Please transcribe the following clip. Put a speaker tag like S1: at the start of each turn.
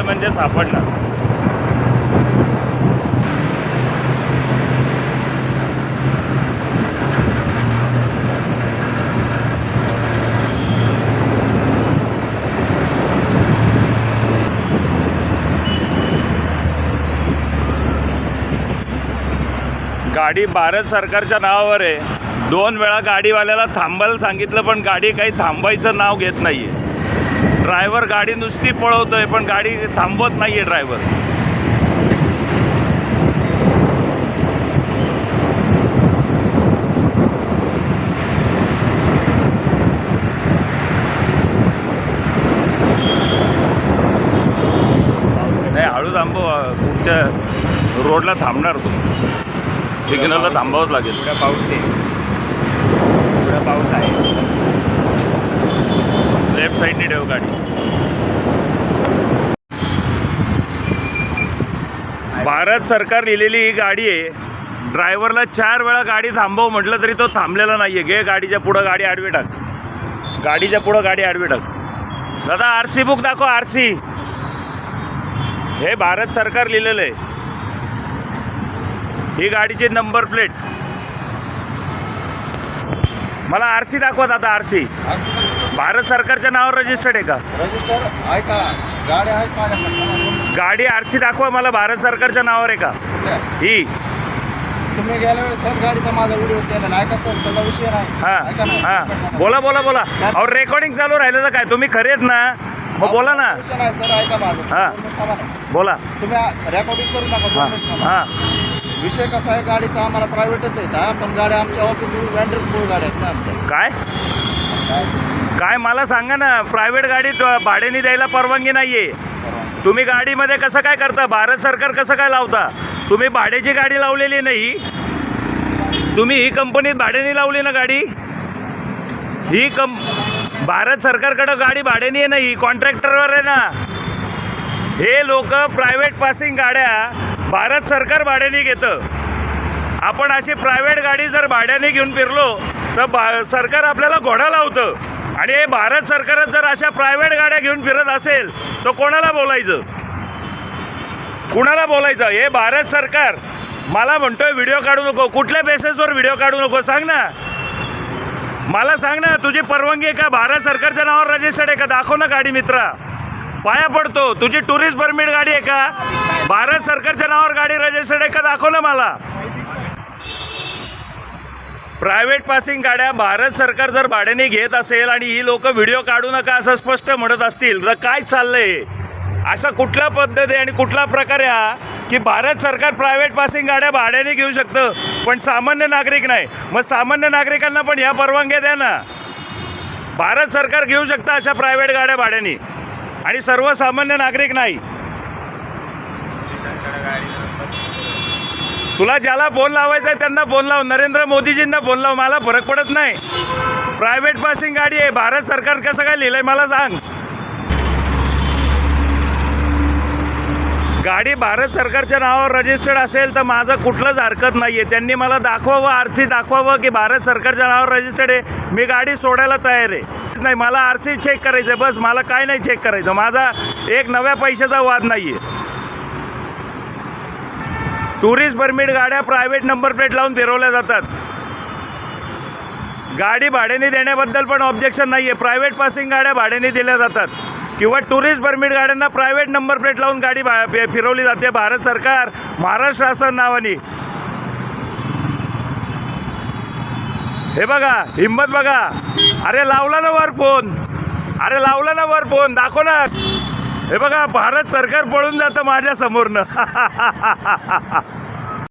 S1: शोधतोय म्हणजे सापडला गाडी भारत सरकारच्या नावावर आहे. दोन वेळा गाडीवाल्याला थांबायला सांगितलं पण गाडी काही थांबायचं नाव घेत नाहीये. ड्रायव्हर गाडी नुसती पळवतोय पण गाडी थांबवत नाहीये ड्रायव्हर. नाही थांबव पुढच्या रोडला थांबणार तू. सिग्नलला थांबावंच लागेल.
S2: पुढं पाऊस आहे पुढं पाऊस आहे
S1: लेफ्ट साईडने ठेव गाडी भारत सरकार लिहिलेली ही गाडी आहे. ड्रायव्हरला चार वेळा गाडी थांबव म्हटलं तरी तो थांबलेला नाहीये. घे गाडीच्या पुढं गाडी आडवी टाक गाडीच्या पुढं गाडी आडवी टाक दादा आर सी बुक दाखव आर सी हे भारत सरकार लिहिलेलं आहे. ही गाडीची नंबर प्लेट मला आर सी दाखवा दादा आर सी भारत सरकारच्या नावावर रजिस्टर्ड आहे का?
S2: रजिस्टर आहे का? गाड्या आहेत माझ्याकडे
S1: गाडी आर सी दाखवा मला भारत सरकारच्या नावावर आहे का? ही.
S2: तुम्ही गेल्या वेळेस सर गाडीचा माझा व्हिडिओ केलेला आहे का सर? त्याचा विषय नाही
S1: हा
S2: ऐका ना.
S1: हा. बोला बोला बोला. अहो रेकॉर्डिंग चालू राहिलं तर काय? तुम्ही खरे आहेत ना? मग बोला ना.
S2: विषय नाही सर. ऐका माझं.
S1: हा.
S2: दोन मिनिट थांबा ना.
S1: बोला.
S2: तुम्ही रेकॉर्डिंग करू नका.
S1: हा
S2: दोन मिनिट थांबा.
S1: हा.
S2: विषय कसा आहे? गाडीचा आम्हाला प्रायव्हेटच आहे. हा पण गाड्या आमच्या ऑफिस गाड्या आहेत ना आमच्या.
S1: काय? काय मला सांगा ना प्रायव्हेट गाडी तो- भाड्याने द्यायला परवानगी नाहीये. तुम्ही गाडीमध्ये कसं काय करता? भारत सरकार कसं काय लावता? तुम्ही भाड्याची गाडी लावलेली नाही. तुम्ही ही कंपनीत भाड्याने लावली ना गाडी? ही कं भारत सरकारकडं गाडी भाड्याने आहे ना ही कॉन्ट्रॅक्टरवर आहे ना. हे लोक प्रायव्हेट पासिंग गाड्या भारत सरकार भाड्याने घेतं. आपण अशी प्रायव्हेट गाडी जर भाड्याने घेऊन फिरलो तर बा सरकार आपल्याला घोडा लावतं. आणि हे भारत सरकारच जर अशा प्रायव्हेट गाड्या घेऊन फिरत असेल तर कोणाला बोलायचं? कुणाला बोलायचं? हे भारत सरकार. मला म्हणतोय व्हिडिओ काढू नको. कुठल्या बेसेसवर व्हिडिओ काढू नको? सांग ना. मला सांग ना तुझी परवानगी आहे का? भारत सरकारच्या नावावर रजिस्टर्ड आहे का? दाखव ना गाडी मित्रा. पाया पडतो. तुझी टुरिस्ट परमिट गाडी आहे का? भारत सरकारच्या नावावर गाडी रजिस्टर्ड आहे का? दाखव ना मला. प्रायव्हेट पासिंग गाड्या भारत सरकार जर भाड्याने घेत असेल आणि ही लोक व्हिडिओ काढू नका असं स्पष्ट म्हणत असतील तर काय चाललंय? असा कुठला पद्धत आहे आणि कुठला प्रकार आहे हा? की भारत सरकार प्रायव्हेट पासिंग गाड्या भाड्याने घेऊ शकतं पण सामान्य नागरिक नाही. मग सामान्य नागरिकांना पण ह्या परवानग्या द्या ना. भारत सरकार घेऊ शकतं अशा प्रायव्हेट गाड्या भाड्याने. आणि सर्वसामान्य नागरिक नाही. तुला ज्याला फोन लावायचा आहे त्यांना फोन लाव. नरेंद्र मोदीजींना फोन लाव. मला फरक पडत नाही. प्रायव्हेट पासिंग गाडी आहे. भारत सरकार कसं काय लिहिलंय मला सांग. गाडी भारत सरकारच्या नावावर रजिस्टर्ड असेल तर माझं कुठलंच हरकत नाही आहे त्यांनी मला दाखवावं आर सी दाखवावं की भारत सरकारच्या नावावर रजिस्टर्ड आहे. मी गाडी सोडायला तयार आहे. नाही मला आर सी चेक करायचं आहे बस मला काय नाही चेक करायचं. माझा एक नव्या पैशाचा वाद नाही आहे टुरिस्ट परमिट गाड्या प्रायव्हेट नंबर प्लेट लावून फिरवल्या जातात. गाडी भाड्याने देण्याबद्दल पण ऑब्जेक्शन नाही आहे प्रायव्हेट पासिंग गाड्या भाड्याने दिल्या जातात. किंवा टुरिस्ट परमिट गाड्यांना प्रायव्हेट नंबर प्लेट लावून गाडी भा- फिरवली जाते. भारत सरकार महाराष्ट्र शासन नावाने. हे बघा हिंमत बघा. अरे लावला ना वर फोन. अरे लावला ना वर फोन. दाखव ना. हे बघा भारत सरकार पळून जातं माझ्या समोरनं.